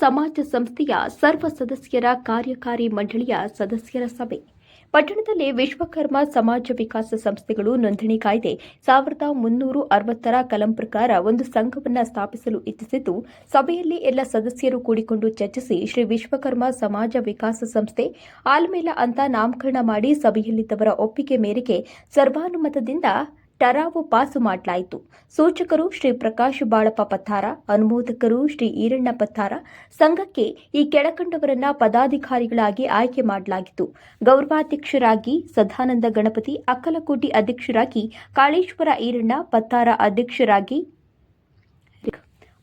ಸಮಾಜ ಸಂಸ್ಥೆಯ ಸರ್ವ ಸದಸ್ಯರ ಕಾರ್ಯಕಾರಿ ಮಂಡಳಿಯ ಸದಸ್ಯರ ಸಭೆ. ಪಟ್ಟಣದಲ್ಲಿ ವಿಶ್ವಕರ್ಮ ಸಮಾಜ ವಿಕಾಸ ಸಂಸ್ಥೆಗಳು ನೋಂದಣಿ ಕಾಯ್ದೆ ಸಾವಿರದ ಮುನ್ನೂರು ಅರವತ್ತರ ಕಲಂ ಪ್ರಕಾರ ಒಂದು ಸಂಘವನ್ನು ಸ್ಥಾಪಿಸಲು ಇಚ್ಛಿಸಿದ್ದು, ಸಭೆಯಲ್ಲಿ ಎಲ್ಲ ಸದಸ್ಯರು ಕೂಡಿಕೊಂಡು ಚರ್ಚಿಸಿ ಶ್ರೀ ವಿಶ್ವಕರ್ಮ ಸಮಾಜ ವಿಕಾಸ ಸಂಸ್ಥೆ ಆಲ್ಮೇಲ ಅಂತ ನಾಮಕರಣ ಮಾಡಿ ಸಭೆಯಲ್ಲಿದ್ದವರ ಒಪ್ಪಿಗೆ ಮೇರೆಗೆ ಸರ್ವಾನುಮತದಿಂದ ಟರಾವು ಪಾಸು ಮಾಡಲಾಯಿತು. ಸೂಚಕರು ಶ್ರೀ ಪ್ರಕಾಶ್ ಬಾಳಪ್ಪ ಪತ್ತಾರ, ಅನುಮೋದಕರು ಶ್ರೀ ಈರಣ್ಣ ಪತ್ತಾರ. ಸಂಘಕ್ಕೆ ಈ ಕೆಳಕಂಡವರನ್ನ ಪದಾಧಿಕಾರಿಗಳಾಗಿ ಆಯ್ಕೆ ಮಾಡಲಾಗಿತ್ತು. ಗೌರವಾಧ್ಯಕ್ಷರಾಗಿ ಸದಾನಂದ ಗಣಪತಿ ಅಕ್ಕಲಕೋಟಿ ಅಧ್ಯಕ್ಷರಾಗಿ ಕಾಳೇಶ್ವರ ಈರಣ್ಣ, ಪತ್ತಾರ ಅಧ್ಯಕ್ಷರಾಗಿ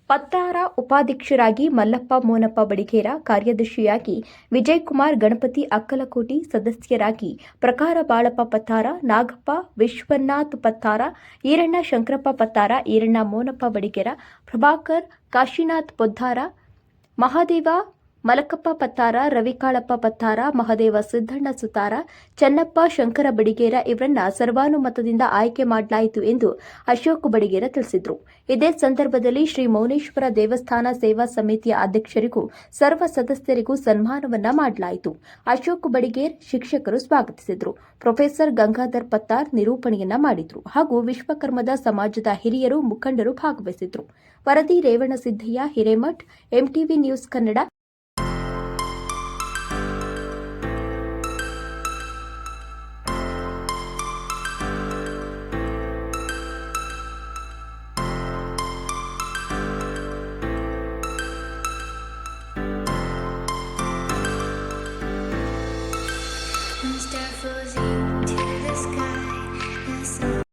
ಪತ್ತಾರ ಉಪಾಧ್ಯಕ್ಷರಾಗಿ ಮಲ್ಲಪ್ಪ ಮೋನಪ್ಪ ಬಡಿಗೇರ ಕಾರ್ಯದರ್ಶಿಯಾಗಿ ವಿಜಯಕುಮಾರ್ ಗಣಪತಿ ಅಕ್ಕಲಕೋಟಿ ಸದಸ್ಯರಾಗಿ ಪ್ರಕಾರ ಬಾಳಪ್ಪ ಪತ್ತಾರ, ನಾಗಪ್ಪ ವಿಶ್ವನಾಥ್ ಪತ್ತಾರ, ಈರಣ್ಣ ಶಂಕರಪ್ಪ ಪತ್ತಾರ, ಈರಣ್ಣ ಮೋನಪ್ಪ ಬಡಿಗೇರ, ಪ್ರಭಾಕರ್ ಕಾಶಿನಾಥ್ ಪೊದ್ದಾರ, ಮಹಾದೇವ ಮಲಕಪ್ಪ ಪತ್ತಾರ, ರವಿಕಾಳಪ್ಪ ಪತ್ತಾರ, ಮಹದೇವ ಸಿದ್ದಣ್ಣ ಸುತಾರ ಚನ್ನಪ್ಪ ಶಂಕರ ಬಡಿಗೇರ ಇವರನ್ನ ಸರ್ವಾನುಮತದಿಂದ ಆಯ್ಕೆ ಮಾಡಲಾಯಿತು ಎಂದು ಅಶೋಕ್ ಬಡಿಗೇರ ತಿಳಿಸಿದರು. ಇದೇ ಸಂದರ್ಭದಲ್ಲಿ ಶ್ರೀ ಮೌನೇಶ್ವರ ದೇವಸ್ಥಾನ ಸೇವಾ ಸಮಿತಿಯ ಅಧ್ಯಕ್ಷರಿಗೂ ಸರ್ವ ಸದಸ್ಯರಿಗೂ ಸನ್ಮಾನವನ್ನ ಮಾಡಲಾಯಿತು. ಅಶೋಕ್ ಬಡಿಗೇರ್ ಶಿಕ್ಷಕರು ಸ್ವಾಗತಿಸಿದರು. ಪ್ರೊಫೆಸರ್ ಗಂಗಾಧರ್ ಪತ್ತಾರ್ ನಿರೂಪಣೆಯನ್ನ ಮಾಡಿದ್ರು. ಹಾಗೂ ವಿಶ್ವಕರ್ಮದ ಸಮಾಜದ ಹಿರಿಯರು ಮುಖಂಡರು ಭಾಗವಹಿಸಿದ್ರು. ವರದಿ Revanasiddayya Hiremath, MTV news Kannada. and stifles you